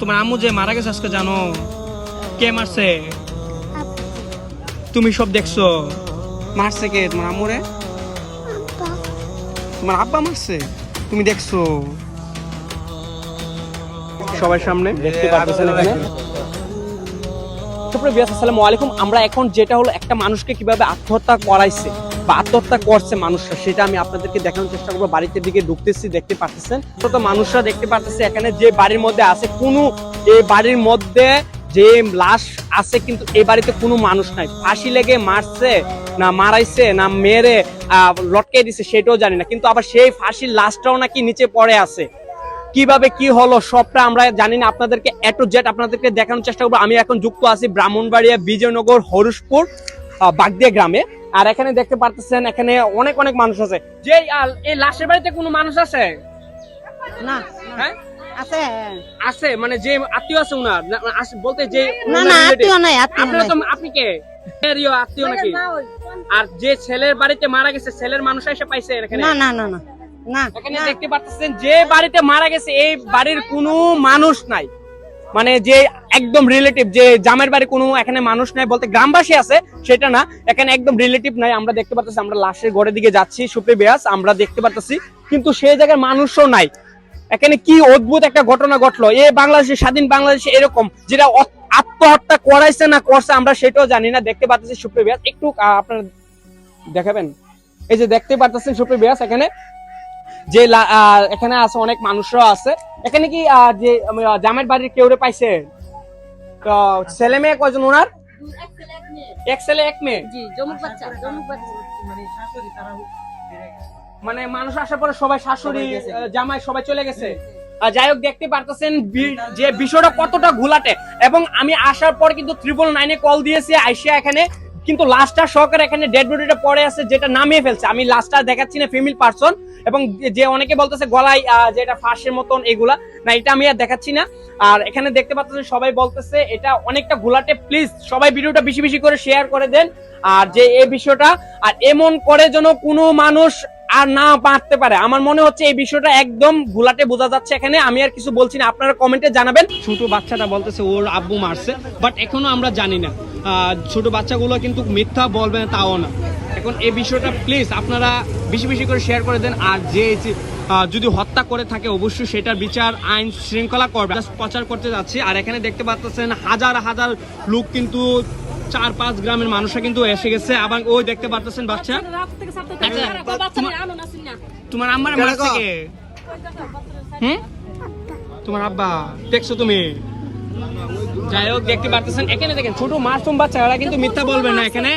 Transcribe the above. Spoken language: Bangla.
তোমার আম্মু যে মারা গেছে আজকে জানো? কে মারছে? তুমি সব দেখছ। মারছে কে? তোমার আম্মুরে তোমার আব্বা মারছে? তুমি দেখছ। সবার সামনে। দেখতে পাচ্ছেন এখানে? সুপ্রিয় বিয়াস আসসালামু আলাইকুম। আমরা এখন যেটা হলো একটা মানুষকে কীভাবে আত্মহত্যা করাইছে। বা আত্মহত্যা করছে মানুষরা সেটা আমি আপনাদেরকে দেখানোর চেষ্টা করব। বাড়িতে দিকে ঢুকতেছি দেখতে পাচ্ছেন তো মানুষরা দেখতে পাচ্ছেছে এখানে যে বাড়ির মধ্যে আছে কোনো এই বাড়ির মধ্যে যে লাশ আছে কিন্তু এই বাড়িতে কোনো মানুষ নাই। ফাঁসি লেগে মারছে না মারাইছে না মেরে লটকে দিছে সেটাও জানি না। কিন্তু আবার সেই ফাঁসির লাশটাও নাকি নিচে পড়ে আছে। কীভাবে কি হলো সবটা আমরা জানি না। আপনাদেরকে এ টু আপনাদেরকে দেখানোর চেষ্টা করব। আমি এখন যুক্ত আছি ব্রাহ্মণবাড়িয়া বিজয়নগর হরুষপুর আহ, বাগদিয়া গ্রামে। আর এখানে দেখতে পারতেছেন এখানে অনেক অনেক মানুষ আছে। যে এই লাশের বাড়িতে কোনো মানুষ আছে? না হ্যাঁ? আছে আছে মানে যে আত্মীয় আছে উনার? বলতে যে না না আত্মীয় নাই আত্মীয় তো আপনি কে? আত্মীয় নাকি? আর যে ছেলের বাড়িতে মারা গেছে ছেলের মানুষ এসে পাইছে এখানে? না না না না না এখানে দেখতে পাচ্ছেন যে বাড়িতে মারা গেছে এই বাড়ির কোনো মানুষ নাই। মানে যে একদম রিলেটিভ যে জামের বাড়ি কোনো এখানে মানুষ নাই বলতে গ্রামবাসী আছে, সেটা না। এখানে একদম রিলেটিভ নাই, আমরা দেখতে পাচ্ছি আমরা লাশের ঘরের দিকে যাচ্ছি সুপ্রি বেয়াস আমরা দেখতে পাচ্ছি কিন্তু সেই জায়গায় মানুষও নাই। এখানে কি অদ্ভুত একটা ঘটনা ঘটলো। এ বাংলাদেশে, স্বাধীন বাংলাদেশে এরকম, যেটা আত্মহত্যা করাইছে না করছে, আমরা সেটাও জানি না। দেখতে পাচ্ছি সুপ্রি বেয়াস একটু আপনারা দেখাবেন? এই যে দেখতে পাচ্ছেন সুপ্রি বেয়াস এখানে যে লা- এখানে আছে অনেক মানুষরা আছে। এখানে কি যে জামের বাড়ির কেউ রে পাইছে? তো ছেলে মেয়ে কয়জন ওনার? এক ছেলে এক মেয়ে? বাচ্চা। মানে মানুষ আসার পরে সবাই শাশুড়ি জামাই সবাই চলে গেছে। আর যাই হোক দেখতে পারতেছেন যে বিষয়টা কতটা ঘোলাটে। এবং আমি আসার পর কিন্তু ত্রিপল নাইনে কল দিয়েছি আইসিয়া এখানে। কিন্তু লাস্টটা সহকারে এখানে ডেড বডিটা পড়ে আছে, যেটা নামিয়ে ফেলছে। আমি লাস্টটা দেখাচ্ছি না ফিমেল পার্সন এবং যে- অনেকে বলতেছে গলায় যেটা ফাঁসের মতন এগুলা। না, এটা আমি আর দেখাচ্ছি না। আর এখানে দেখতে পাচ্ছেন সবাই বলতেছে, এটা অনেকটা ঘোলাটে। প্লিজ সবাই ভিডিওটা বেশি বেশি করে শেয়ার করে দেন। আর যে এই বিষয়টা, আর এমন করে যেন কোনো মানুষ আর না পারতে পারে। আমার মনে হচ্ছে এই বিষয়টা একদম গুলাটে বোঝা যাচ্ছে এখানে। আমি আর কিছু বলছি না, আপনারা কমেন্টে জানাবেন। ছোট বাচ্চাটা বলতেছে, ওর আব্বু মারছে বাট এখনও আমরা জানি না। ছোট বাচ্চাগুলো কিন্তু মিথ্যা বলবে না তাও না। এখন এই বিষয়টা প্লিজ আপনারা বেশি বেশি করে শেয়ার করে দেন আর যে যদি হত্যা করে থাকে অবশ্যই সেটার বিচার আইন শৃঙ্খলা করবে। প্রচার করতে যাচ্ছি আর এখানে দেখতে পাচ্ছেন হাজার হাজার লোক কিন্তু চার পাঁচ গ্রামের মানুষরা কিন্তু এসে গেছে আবার ওই দেখতে পাচ্ছেন বাচ্চা। তোমার আম্মার মারছে কে হুম? তোমার আব্বা দেখছ তুমি? যাই হোক দেখতে পারতেছেন। এখানে দেখেন ছোট মাসুম বাচ্চারা কিন্তু মিথ্যা বলবে না। এখানে